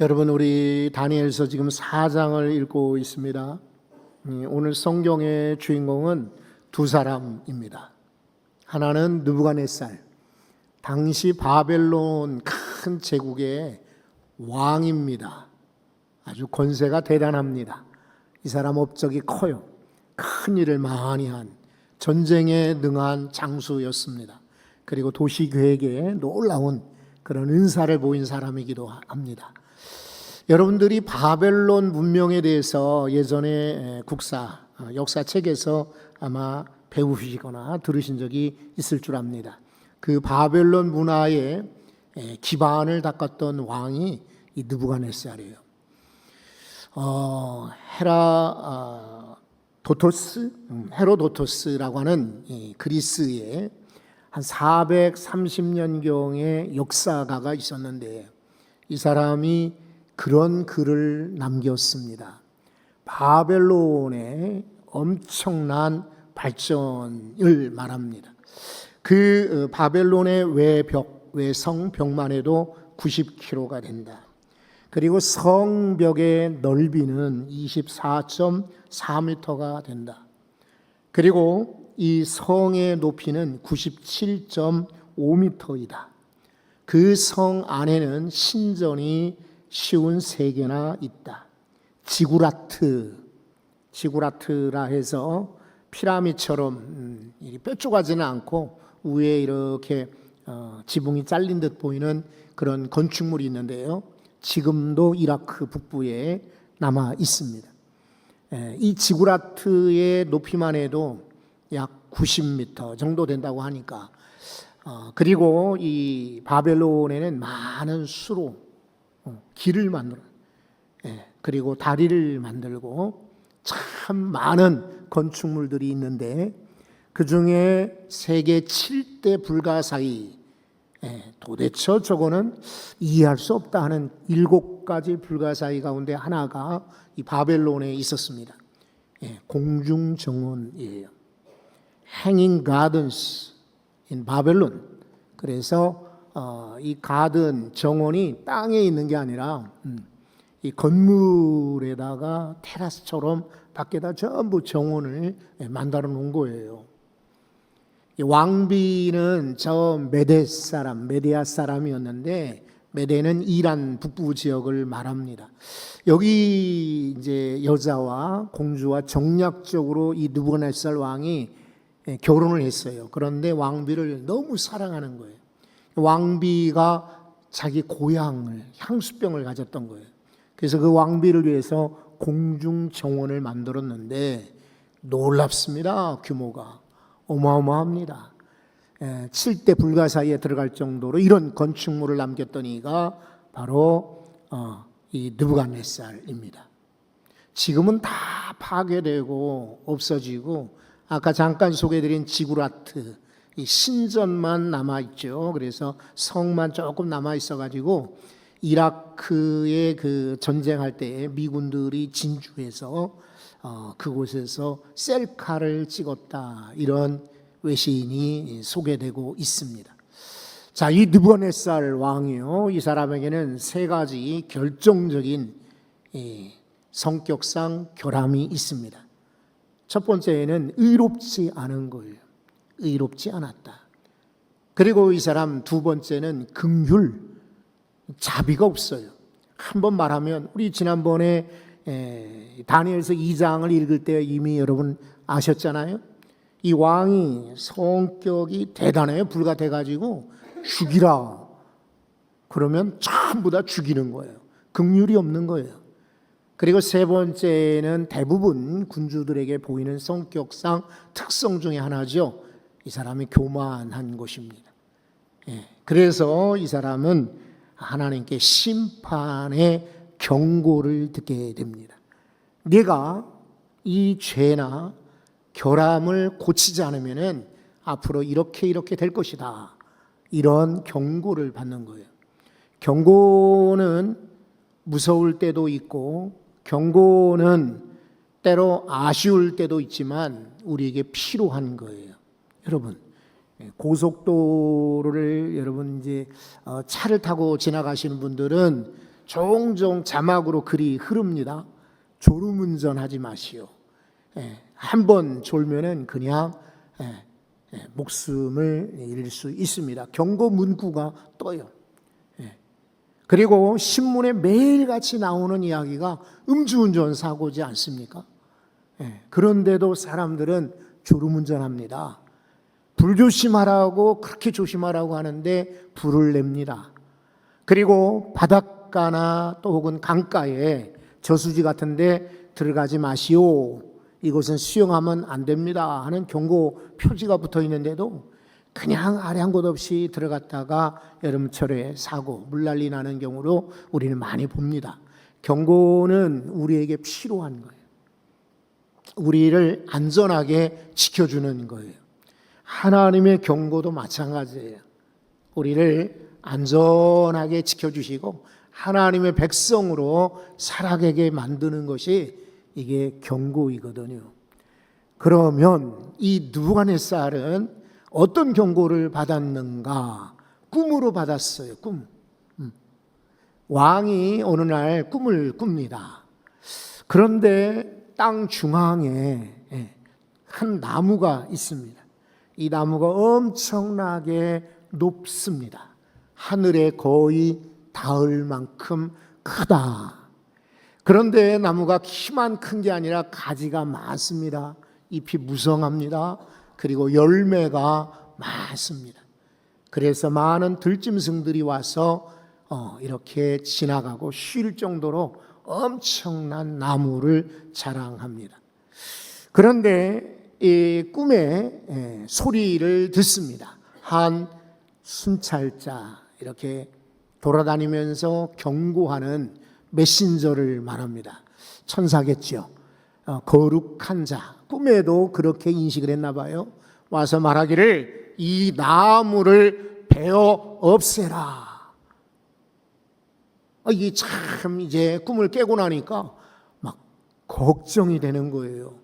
여러분 우리 다니엘서 지금 4장을 읽고 있습니다. 음, 오늘 성경의 주인공은 두 사람입니다. 하나는 느부갓네살, 당시 바벨론 큰 제국의 왕입니다. 아주 권세가 대단합니다. 이 사람 업적이 커요. 큰 일을 많이 한 전쟁에 능한 장수였습니다. 그리고 도시 계획에 놀라운 그런 은사를 보인 사람이기도 합니다. 여러분들이 바벨론 문명에 대해서 예전에 국사 어, 역사책에서 아마 배우시거나 들으신 적이 있을 줄 압니다. 그 바벨론 문화의 기반을 닦았던 왕이 이 느부갓네살이에요. 어, 헤라 어, 도토스, 음, 헤로도토스라고 하는 이 그리스의 한 430년경의 역사가가 있었는데 이 사람이 그런 글을 남겼습니다. 바벨론의 엄청난 발전을 말합니다. 그 어, 바벨론의 외벽, 외성 벽만 해도 90km가 된다. 그리고 성벽의 넓이는 24.4m가 된다. 그리고 이 성의 높이는 97.5m이다. 그 성 안에는 신전이 쉬운 세 개나 있다. 지구라트, 지구라트라 해서 피라미처럼 음, 뾰족하지는 않고 위에 이렇게 어, 지붕이 잘린 듯 보이는 그런 건축물이 있는데요. 지금도 이라크 북부에 남아 있습니다. 예, 이 지구라트의 높이만 해도 약 90m 정도 된다고 하니까 어, 그리고 이 바벨론에는 많은 수로 어, 길을 만들어 예, 그리고 다리를 만들고 참 많은 건축물들이 있는데 그 중에 세계 7대 불가사의 예, 도대체 저거는 이해할 수 없다 하는 일곱 가지 불가사의 가운데 하나가 이 바벨론에 있었습니다. 예, 공중 정원이에요. Hanging Gardens in 바벨론. 그래서 어, 이 가든 정원이 땅에 있는 게 아니라 음, 이 건물에다가 테라스처럼 밖에다 전부 정원을 예, 만들어 놓은 거예요. 왕비는 저 메데 사람, 메데아 사람이었는데 메데는 이란 북부 지역을 말합니다. 여기 이제 여자와 공주와 정략적으로 이 느부갓네살 왕이 예, 결혼을 했어요. 그런데 왕비를 너무 사랑하는 거예요. 왕비가 자기 고향을 향수병을 가졌던 거예요. 그래서 그 왕비를 위해서 공중 정원을 만들었는데 놀랍습니다. 규모가 어마어마합니다. 7대 불가사의에 들어갈 정도로 이런 건축물을 남겼던 이가 바로 어, 이 느부갓네살입니다. 지금은 다 파괴되고 없어지고 아까 잠깐 소개드린 지구라트 이 신전만 남아 있죠. 그래서 성만 조금 남아 있어 가지고 이라크의 그 전쟁할 때 미군들이 진주해서 어, 그곳에서 셀카를 찍었다 이런 외신이 소개되고 있습니다. 자, 이 느부갓네살 왕이요, 이 사람에게는 세 가지 결정적인 이 성격상 결함이 있습니다. 첫 번째는 의롭지 않은 거예요. 의롭지 않았다. 그리고 이 사람 두 번째는 긍휼, 자비가 없어요. 한 번 말하면 우리 지난번에 에, 다니엘서 2장을 읽을 때 이미 여러분 아셨잖아요. 이 왕이 성격이 대단해요. 불같아 가지고 죽이라. 그러면 전부 다 죽이는 거예요. 긍휼이 없는 거예요. 그리고 세 번째는 대부분 군주들에게 보이는 성격상 특성 중에 하나죠. 이 사람이 교만한 것입니다. 예, 그래서 이 사람은 하나님께 심판의 경고를 듣게 됩니다. 네가 이 죄나 결함을 고치지 않으면은 앞으로 이렇게 이렇게 될 것이다. 이런 경고를 받는 거예요. 경고는 무서울 때도 있고 경고는 때로 아쉬울 때도 있지만 우리에게 필요한 거예요. 여러분 고속도로를 여러분 이제 어, 차를 타고 지나가시는 분들은 종종 자막으로 글이 흐릅니다. 졸음운전 하지 마시오. 예, 한번 졸면은 그냥 예, 예, 목숨을 잃을 수 있습니다. 경고 문구가 떠요. 예. 그리고 신문에 매일같이 나오는 이야기가 음주운전 사고지 않습니까? 예, 그런데도 사람들은 졸음운전합니다. 불조심하라고 그렇게 조심하라고 하는데 불을 냅니다. 그리고 바닷가나 또 혹은 강가에 저수지 같은데 들어가지 마시오. 이곳은 수영하면 안 됩니다. 하는 경고 표지가 붙어 있는데도 그냥 한곳 없이 들어갔다가 여름철에 사고, 물난리 나는 경우로 우리는 많이 봅니다. 경고는 우리에게 필요한 거예요. 우리를 안전하게 지켜주는 거예요. 하나님의 경고도 마찬가지예요. 우리를 안전하게 지켜주시고 하나님의 백성으로 살아가게 만드는 것이 이게 경고이거든요. 그러면 이 누부갓네살은 어떤 경고를 받았는가? 꿈으로 받았어요. 꿈. 음. 왕이 어느 날 꿈을 꿉니다. 그런데 땅 중앙에 예, 한 나무가 있습니다. 이 나무가 엄청나게 높습니다. 하늘에 거의 닿을 만큼 크다. 그런데 나무가 키만 큰 게 아니라 가지가 많습니다. 잎이 무성합니다. 그리고 열매가 많습니다. 그래서 많은 들짐승들이 와서 어, 이렇게 지나가고 쉴 정도로 엄청난 나무를 자랑합니다. 그런데 이 꿈에 예, 소리를 듣습니다. 한 순찰자 이렇게 돌아다니면서 경고하는 메신저를 말합니다. 천사겠죠. 어, 거룩한 자. 꿈에도 그렇게 인식을 했나 봐요. 와서 말하기를 이 나무를 베어 없애라. 아, 이게 참 이제 꿈을 깨고 나니까 막 걱정이 되는 거예요.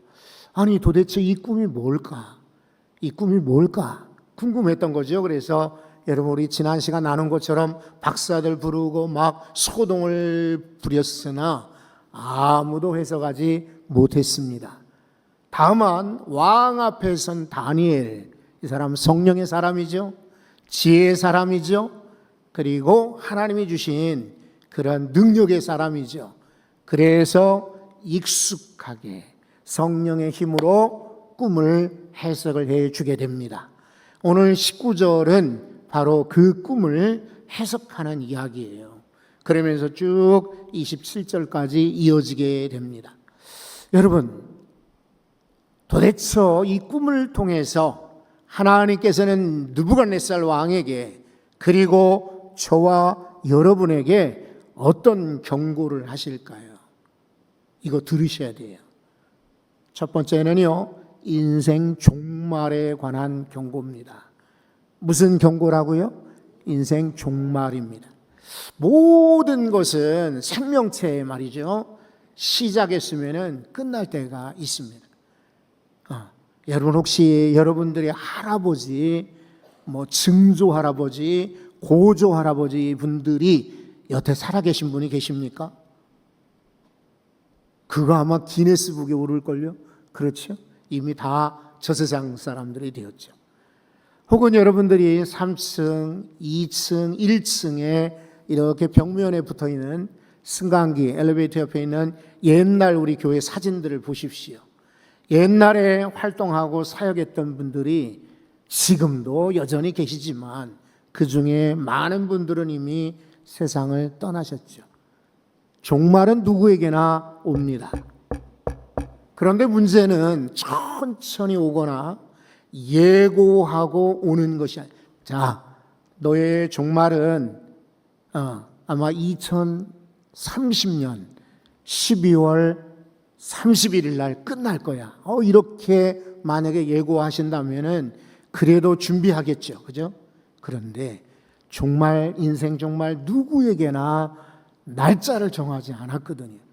아니 도대체 이 꿈이 뭘까? 이 꿈이 뭘까? 궁금했던 거죠. 그래서 여러분 우리 지난 시간 나눈 것처럼 박사들 부르고 막 소동을 부렸으나 아무도 해석하지 못했습니다. 다만 왕 앞에 선 다니엘 이 사람 성령의 사람이죠. 지혜의 사람이죠. 그리고 하나님이 주신 그런 능력의 사람이죠. 그래서 익숙하게 성령의 힘으로 꿈을 해석을 해 주게 됩니다. 오늘 19절은 바로 그 꿈을 해석하는 이야기예요. 그러면서 쭉 27절까지 이어지게 됩니다. 여러분, 도대체 이 꿈을 통해서 하나님께서는 느부갓네살 왕에게 그리고 저와 여러분에게 어떤 경고를 하실까요? 이거 들으셔야 돼요. 첫 번째는요, 인생 종말에 관한 경고입니다. 무슨 경고라고요? 인생 종말입니다. 모든 것은 생명체 말이죠. 시작했으면 끝날 때가 있습니다. 어, 여러분 혹시 여러분들의 할아버지, 뭐 증조 할아버지, 고조 할아버지 분들이 여태 살아계신 분이 계십니까? 그거 아마 기네스북에 오를걸요? 그렇죠? 이미 다 저 세상 사람들이 되었죠. 혹은 여러분들이 3층, 2층, 1층에 이렇게 벽면에 붙어 있는 승강기, 엘리베이터 옆에 있는 옛날 우리 교회 사진들을 보십시오. 옛날에 활동하고 사역했던 분들이 지금도 여전히 계시지만 그 중에 많은 분들은 이미 세상을 떠나셨죠. 종말은 누구에게나 옵니다. 그런데 문제는 천천히 오거나 예고하고 오는 것이 아니. 자, 너의 종말은 어, 아마 2030년 12월 31일 날 끝날 거야. 어, 이렇게 만약에 예고하신다면은 그래도 준비하겠죠. 그죠? 그런데 종말, 인생 종말 누구에게나 날짜를 정하지 않았거든요.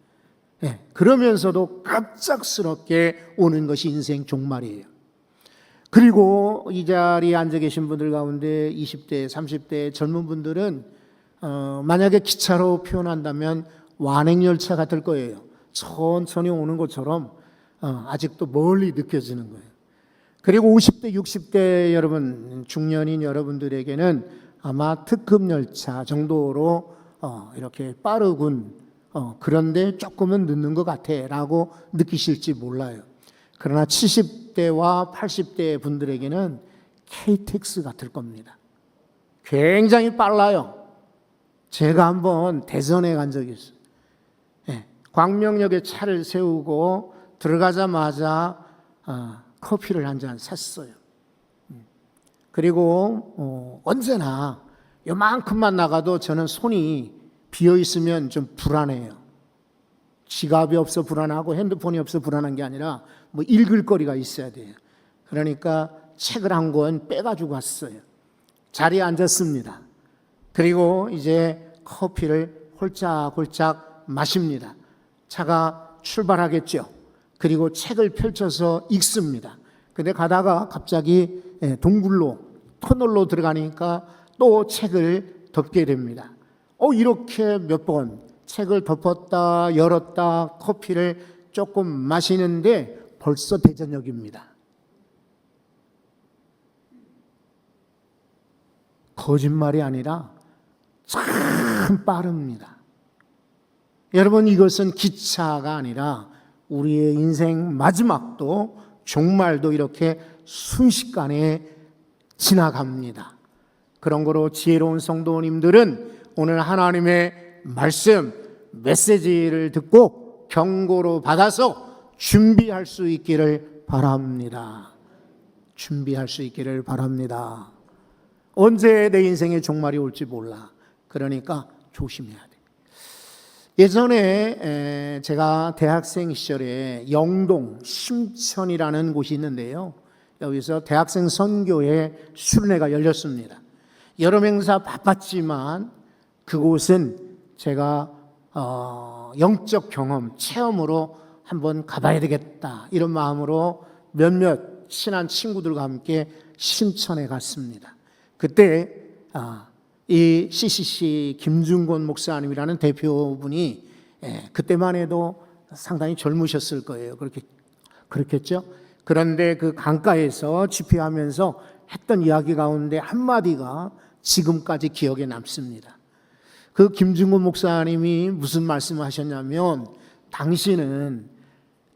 예, 그러면서도 갑작스럽게 오는 것이 인생 종말이에요. 그리고 이 자리에 앉아 계신 분들 가운데 20대, 30대 젊은 분들은 어, 만약에 기차로 표현한다면 완행열차가 될 거예요. 천천히 오는 것처럼 어, 아직도 멀리 느껴지는 거예요. 그리고 50대, 60대 여러분, 중년인 여러분들에게는 아마 특급 열차 정도로 어, 이렇게 빠르군. 어, 그런데 조금은 늦는 것 같아 라고 느끼실지 몰라요. 그러나 70대와 80대 분들에게는 KTX 같을 겁니다. 굉장히 빨라요. 제가 한번 대전에 간 적이 있어요. 예, 광명역에 차를 세우고 들어가자마자 어, 커피를 한 잔 샀어요. 음. 그리고 어, 언제나 요만큼만 나가도 저는 손이 비어 있으면 좀 불안해요. 지갑이 없어 불안하고 핸드폰이 없어 불안한 게 아니라 뭐 읽을 거리가 있어야 돼요. 그러니까 책을 한 권 빼가지고 왔어요. 자리에 앉았습니다. 그리고 이제 커피를 홀짝홀짝 마십니다. 차가 출발하겠죠. 그리고 책을 펼쳐서 읽습니다. 근데 가다가 갑자기 예, 동굴로 터널로 들어가니까 또 책을 덮게 됩니다. 어 이렇게 몇 번 책을 덮었다 열었다 커피를 조금 마시는데 벌써 대전역입니다. 거짓말이 아니라 참 빠릅니다. 여러분 이것은 기차가 아니라 우리의 인생 마지막도 종말도 이렇게 순식간에 지나갑니다. 그런 거로 지혜로운 성도님들은 오늘 하나님의 말씀 메시지를 듣고 경고로 받아서 준비할 수 있기를 바랍니다. 준비할 수 있기를 바랍니다. 언제 내 인생의 종말이 올지 몰라. 그러니까 조심해야 돼. 예전에 제가 대학생 시절에 영동 심천이라는 곳이 있는데요. 여기서 대학생 선교회 순례가 열렸습니다. 여러 행사 바빴지만 그곳은 제가 어, 영적 경험, 체험으로 한번 가봐야 되겠다 이런 마음으로 몇몇 친한 친구들과 함께 신천에 갔습니다. 그때 아, 이 CCC 김준곤 목사님이라는 대표분이 예, 그때만 해도 상당히 젊으셨을 거예요. 그렇게 그렇겠죠. 그런데 그 강가에서 집회하면서 했던 이야기 가운데 한 마디가 지금까지 기억에 남습니다. 그 김준곤 목사님이 무슨 말씀을 하셨냐면 당신은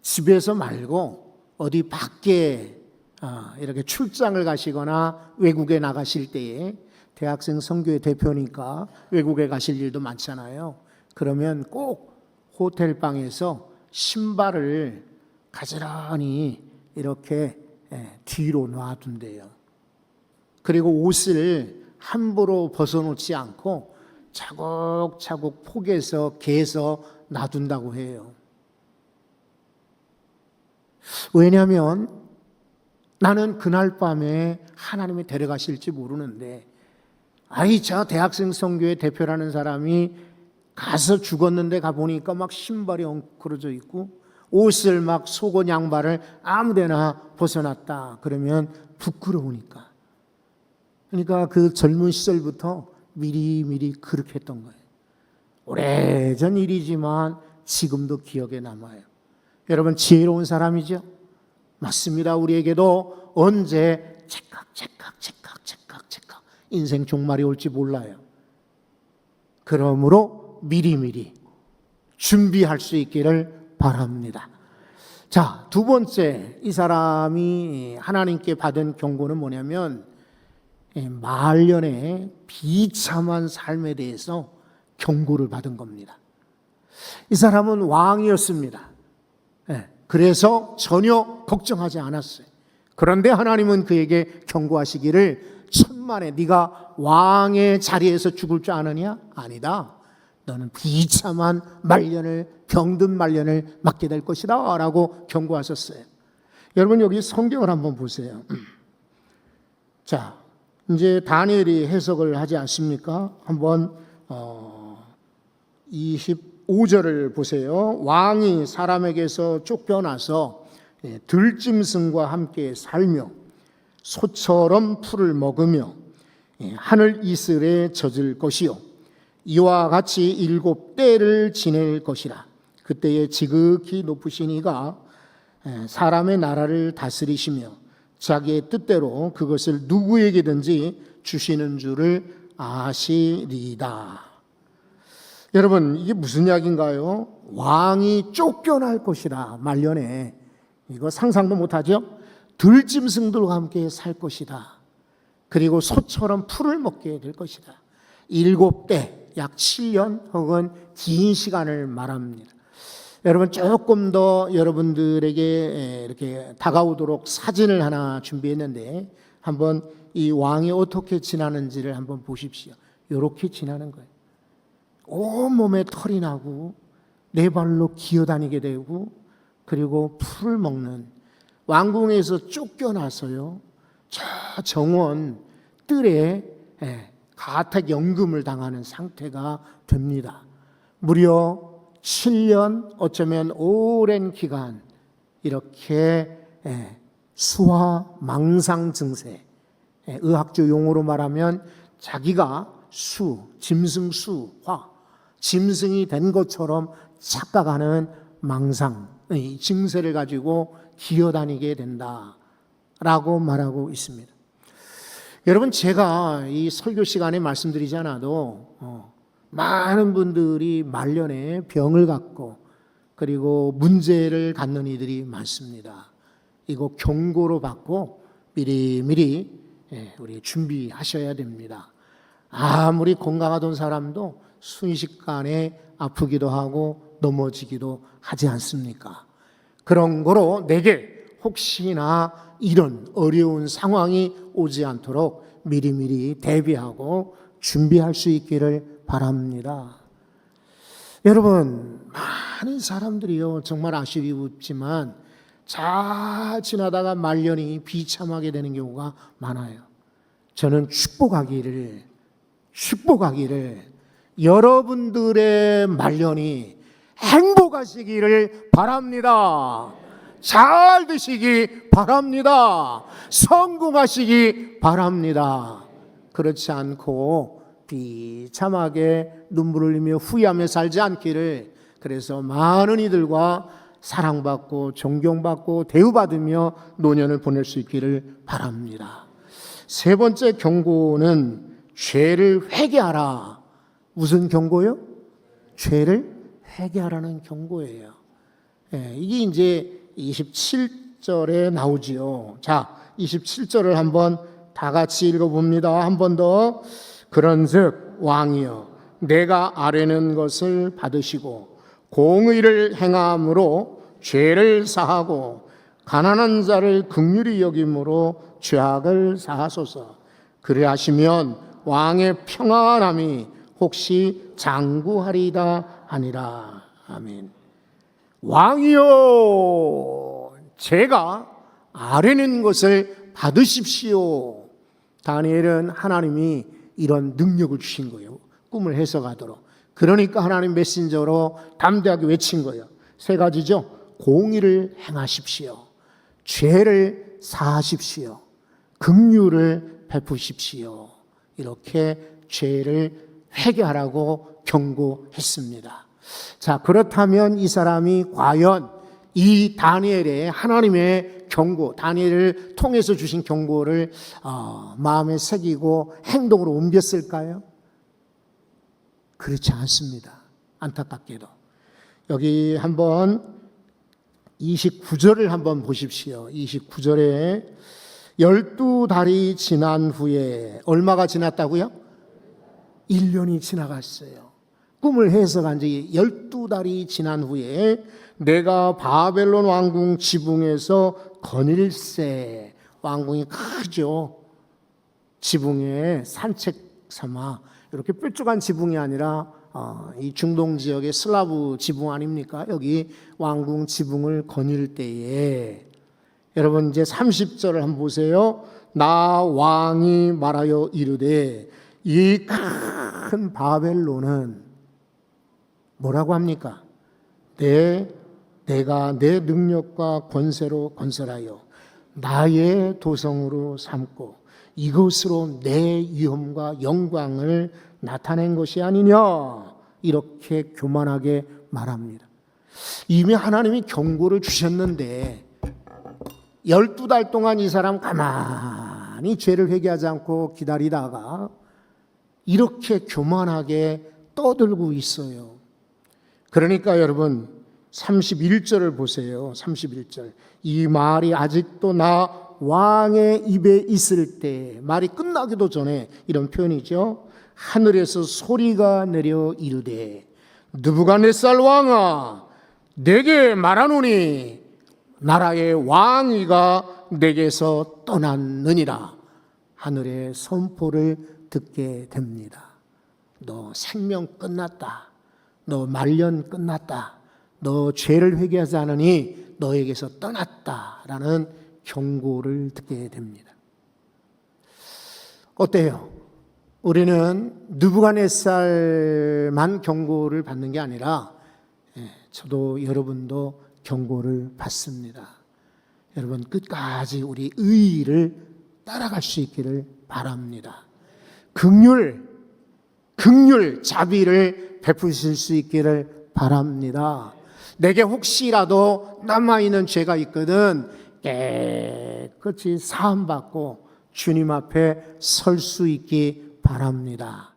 집에서 말고 어디 밖에 아, 이렇게 출장을 가시거나 외국에 나가실 때에 대학생 선교회 대표니까 외국에 가실 일도 많잖아요. 그러면 꼭 호텔 방에서 신발을 가지런히 이렇게 예, 뒤로 놔둔대요. 그리고 옷을 함부로 벗어놓지 않고 차곡차곡 폭에서 개서 놔둔다고 해요. 왜냐하면 나는 그날 밤에 하나님이 데려가실지 모르는데 아이 저 대학생 선교회 대표라는 사람이 가서 죽었는데 가 보니까 막 신발이 엉클어져 있고 옷을 막 속옷 양발을 아무데나 벗어놨다 그러면 부끄러우니까 그러니까 그 젊은 시절부터 미리 미리 그렇게 했던 거예요. 오래전 일이지만 지금도 기억에 남아요. 여러분 지혜로운 사람이죠? 맞습니다. 우리에게도 언제 찰칵 찰칵 찰칵 찰칵 찰칵 인생 종말이 올지 몰라요. 그러므로 미리미리 준비할 수 있기를 바랍니다. 자, 두 번째 이 사람이 하나님께 받은 경고는 뭐냐면 예, 말년의 비참한 삶에 대해서 경고를 받은 겁니다. 이 사람은 왕이었습니다. 예, 그래서 전혀 걱정하지 않았어요. 그런데 하나님은 그에게 경고하시기를 천만에 네가 왕의 자리에서 죽을 줄 아느냐? 아니다. 너는 비참한 말년을 병든 말년을 맞게 될 것이다 라고 경고하셨어요. 여러분 여기 성경을 한번 보세요. 자, 이제 다니엘이 해석을 하지 않습니까? 한번 어 25절을 보세요. 왕이 사람에게서 쫓겨나서 예, 들짐승과 함께 살며 소처럼 풀을 먹으며 예, 하늘 이슬에 젖을 것이요 이와 같이 일곱 때를 지낼 것이라. 그때에 지극히 높으신 이가 에, 사람의 나라를 다스리시며 자기의 뜻대로 그것을 누구에게든지 주시는 줄을 아시리이다. 여러분 이게 무슨 이야기인가요? 왕이 쫓겨날 것이다 말년에 이거 상상도 못하죠? 들짐승들과 함께 살 것이다. 그리고 소처럼 풀을 먹게 될 것이다. 일곱 대, 약 7년 혹은 긴 시간을 말합니다. 여러분 조금 더 여러분들에게 이렇게 다가오도록 사진을 하나 준비했는데 한번 이 왕이 어떻게 지나는지를 한번 보십시오. 이렇게 지나는 거예요. 온 몸에 털이 나고 네 발로 기어다니게 되고 그리고 풀을 먹는 왕궁에서 쫓겨나서요. 저 정원 뜰에 예, 가택 연금을 당하는 상태가 됩니다. 무려 7년 어쩌면 오랜 기간 이렇게 예, 수화 망상 증세 예, 의학적 용어로 말하면 자기가 수 짐승 수화 짐승이 된 것처럼 착각하는 망상 이 증세를 가지고 기어다니게 된다라고 말하고 있습니다. 여러분 제가 이 설교 시간에 말씀드리지 않아도 어, 많은 분들이 말년에 병을 갖고 그리고 문제를 갖는 이들이 많습니다. 이거 경고로 받고 미리 미리 예, 우리 준비하셔야 됩니다. 아무리 건강하던 사람도 순식간에 아프기도 하고 넘어지기도 하지 않습니까? 그런 거로 내게 혹시나 이런 어려운 상황이 오지 않도록 미리미리 대비하고 준비할 수 있기를 바랍니다. 여러분, 많은 사람들이요, 정말 아쉬움이 없지만 잘 지나다가 말년이 비참하게 되는 경우가 많아요. 저는 축복하기를, 축복하기를 여러분들의 말년이 행복하시기를 바랍니다. 잘 되시기 바랍니다. 성공하시기 바랍니다. 그렇지 않고 비참하게 눈물을 흘리며 후회하며 살지 않기를 그래서 많은 이들과 사랑받고 존경받고 대우받으며 노년을 보낼 수 있기를 바랍니다. 세 번째 경고는 죄를 회개하라. 무슨 경고요? 죄를 회개하라는 경고예요. 예, 이게 이제 27절에 나오지요. 자, 27절을 한번 다 같이 읽어봅니다. 한 번 더. 그런즉 왕이여, 내가 아뢰는 것을 받으시고 공의를 행함으로 죄를 사하고 가난한 자를 극률히 여김으로 죄악을 사하소서. 그리하시면 왕의 평안함이 혹시 장구하리다 아니라 아멘. 왕이여 제가 아뢰는 것을 받으십시오. 다니엘은 하나님이 이런 능력을 주신 거예요. 꿈을 해석하도록. 그러니까 하나님 메신저로 담대하게 외친 거예요. 세 가지죠. 공의를 행하십시오. 죄를 사하십시오. 긍휼을 베푸십시오. 이렇게 죄를 회개하라고 경고했습니다. 자, 그렇다면 이 사람이 과연 이 다니엘의 하나님의 경고, 다니엘을 통해서 주신 경고를 어, 마음에 새기고 행동으로 옮겼을까요? 그렇지 않습니다. 안타깝게도. 여기 한번 29절을 한번 보십시오. 29절에 열두 달이 지난 후에 얼마가 지났다고요? 1년이 지나갔어요. 꿈을 해석한 지 12달이 지난 후에 내가 바벨론 왕궁 지붕에서 거닐세 왕궁이 크죠. 지붕에 산책 삼아 이렇게 뾰족한 지붕이 아니라 어, 이 중동 지역의 슬라브 지붕 아닙니까? 여기 왕궁 지붕을 거닐 때에 여러분 이제 30절을 한번 보세요. 나 왕이 말하여 이르되 이 큰 바벨론은 뭐라고 합니까? 내 내가 내 능력과 권세로 건설하여 나의 도성으로 삼고 이것으로 내 위엄과 영광을 나타낸 것이 아니냐 이렇게 교만하게 말합니다. 이미 하나님이 경고를 주셨는데 열두 달 동안 이 사람 가만히 죄를 회개하지 않고 기다리다가 이렇게 교만하게 떠들고 있어요. 그러니까 여러분 31절을 보세요. 31절. 이 말이 아직도 나 왕의 입에 있을 때 말이 끝나기도 전에 이런 표현이죠. 하늘에서 소리가 내려 이르되 느부갓네살 왕아 내게 말하노니 나라의 왕위가 내게서 떠났느니라 하늘의 선포를 듣게 됩니다. 너 생명 끝났다. 너 말년 끝났다. 너 죄를 회개하지 않으니 너에게서 떠났다라는 경고를 듣게 됩니다. 어때요? 우리는 느부갓네살만 경고를 받는 게 아니라 예, 저도 여러분도 경고를 받습니다. 여러분 끝까지 우리 의의를 따라갈 수 있기를 바랍니다. 극률, 극률, 자비를 베푸실 수 있기를 바랍니다. 내게 혹시라도 남아있는 죄가 있거든 깨끗이 사함받고 주님 앞에 설 수 있기 바랍니다.